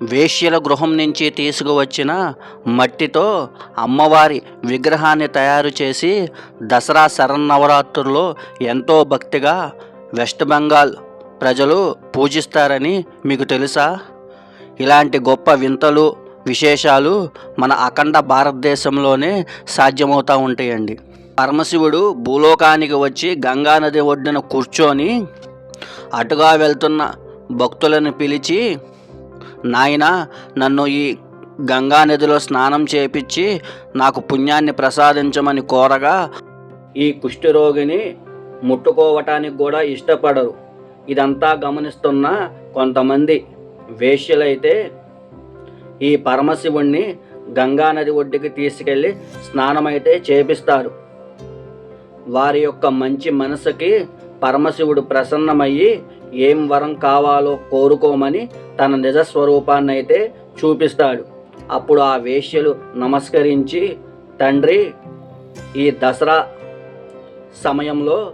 వేశ్యల గృహం నుంచి తీసుకువచ్చిన మట్టితో అమ్మవారి విగ్రహాన్ని తయారు చేసి దసరా శరన్నవరాత్రుల్లో ఎంతో భక్తిగా వెస్ట్ బెంగాల్ ప్రజలు పూజిస్తారని మీకు తెలుసా? ఇలాంటి గొప్ప వింతలు విశేషాలు మన అఖండ భారతదేశంలోనే సాధ్యమవుతూ ఉంటాయండి. పరమశివుడు భూలోకానికి వచ్చి గంగానది ఒడ్డున కూర్చొని అటుగా వెళ్తున్న భక్తులను పిలిచి నాయనా నన్ను ఈ గంగా నదిలో స్నానం చేపించి నాకు పుణ్యాన్ని ప్రసాదించమని కోరగా ఈ కుష్ఠరోగిని ముట్టుకోవటానికి కూడా ఇష్టపడరు. ఇదంతా గమనిస్తున్న కొంతమంది వేష్యులైతే ఈ పరమశివుణ్ణి గంగా నది ఒడ్డుకి తీసుకెళ్ళి స్నానమైతే చేపిస్తారు. వారి యొక్క మంచి మనసుకి పరమశివుడు ప్రసన్నమయ్యి ఏం వరం కావాలో కోరుకోమని తన నిజ స్వరూపాన్ని అయితే చూపిస్తాడు. అప్పుడు ఆ వేశ్యలు నమస్కరించి తండ్రి ఈ దసరా సమయంలో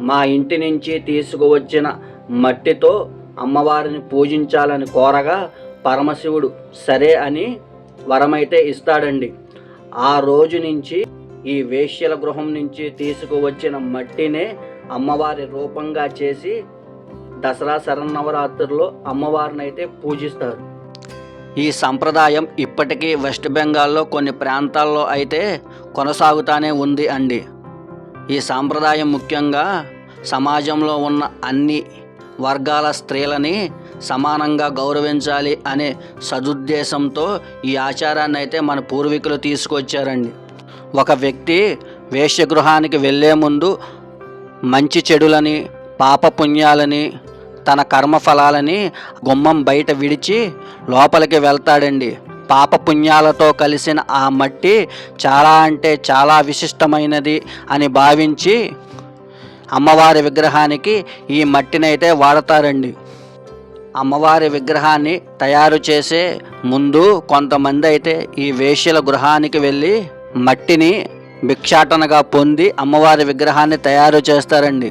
మా ఇంటి నుంచి తీసుకువచ్చిన మట్టితో అమ్మవారిని పూజించాలని కోరగా పరమశివుడు సరే అని వరమైతే ఇస్తాడండి. ఆ రోజు నుంచి ఈ వేశ్యల గృహం నుంచి తీసుకువచ్చిన మట్టినే అమ్మవారి రూపంగా చేసి దసరా శరన్నవరాత్రుల్లో అమ్మవారిని అయితే పూజిస్తారు. ఈ సంప్రదాయం ఇప్పటికీ వెస్ట్ బెంగాల్లో కొన్ని ప్రాంతాల్లో అయితే కొనసాగుతానే ఉంది అండి. ఈ సాంప్రదాయం ముఖ్యంగా సమాజంలో ఉన్న అన్ని వర్గాల స్త్రీలని సమానంగా గౌరవించాలి అనే సదుద్దేశంతో ఈ ఆచారాన్ని అయితే మన పూర్వీకులు తీసుకొచ్చారండి. ఒక వ్యక్తి వేశ్యగృహానికి వెళ్ళే ముందు మంచి చెడులని పాపపుణ్యాలని తన కర్మఫలాలని గుమ్మం బయట విడిచి లోపలికి వెళ్తాడండి. పాపపుణ్యాలతో కలిసిన ఆ మట్టి చాలా అంటే చాలా విశిష్టమైనది అని భావించి అమ్మవారి విగ్రహానికి ఈ మట్టినైతే వాడతారండి. అమ్మవారి విగ్రహాన్ని తయారు చేసే ముందు కొంతమంది అయితే ఈ వేశ్యల గృహానికి వెళ్ళి మట్టిని భిక్షాటనగా పొంది అమ్మవారి విగ్రహాన్ని తయారు చేస్తారండి.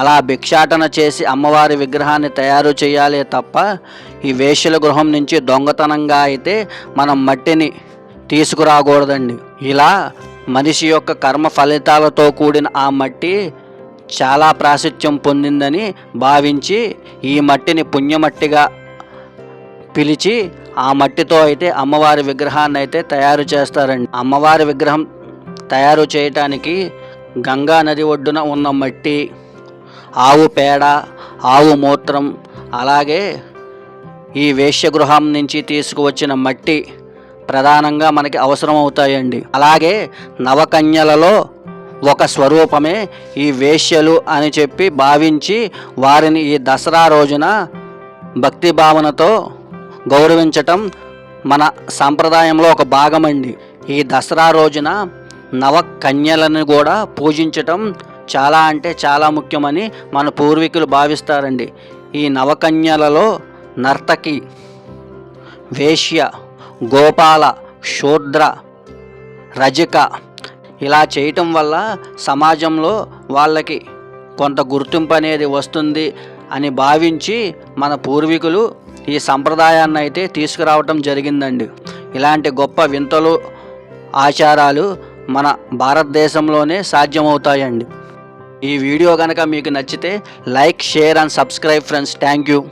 అలా భిక్షాటన చేసి అమ్మవారి విగ్రహాన్ని తయారు చేయాలి తప్ప ఈ వేషల గృహం నుంచి దొంగతనంగా అయితే మనం మట్టిని తీసుకురాకూడదండి. ఇలా మనిషి యొక్క కర్మ ఫలితాలతో కూడిన ఆ మట్టి చాలా ప్రాశస్త్యం పొందిందని భావించి ఈ మట్టిని పుణ్యమట్టిగా పిలిచి ఆ మట్టితో అయితే అమ్మవారి విగ్రహాన్ని అయితే తయారు చేస్తారండి. అమ్మవారి విగ్రహం తయారు చేయటానికి గంగా నది ఒడ్డున ఉన్న మట్టి ఆవు పేడ ఆవు మూత్రం అలాగే ఈ వేశ్యగృహం నుంచి తీసుకువచ్చిన మట్టి ప్రధానంగా మనకి అవసరం అవుతాయండి అలాగే నవకన్యలలో ఒక స్వరూపమే ఈ వేశ్యలు అని చెప్పి భావించి వారిని ఈ దసరా రోజున భక్తి భావనతో గౌరవించటం మన సాంప్రదాయంలో ఒక భాగమండి. ఈ దసరా రోజున నవకన్యలను కూడా పూజించటం చాలా అంటే చాలా ముఖ్యమని మన పూర్వీకులు భావిస్తారండి. ఈ నవకన్యలలో నర్తకి వేశ్య గోపాల శూద్ర రజక ఇలా చేయటం వల్ల సమాజంలో వాళ్ళకి కొంత గుర్తింపు అనేది వస్తుంది అని భావించి మన పూర్వీకులు ఈ సంప్రదాయాన్ని అయితే తీసుకురావటం జరిగిందండి. ఇలాంటి గొప్ప వింతలు ఆచారాలు మన భారతదేశంలోనే సాధ్యమవుతాయండి. ఈ వీడియో కనుక మీకు నచ్చితే like share and subscribe friends. Thank you.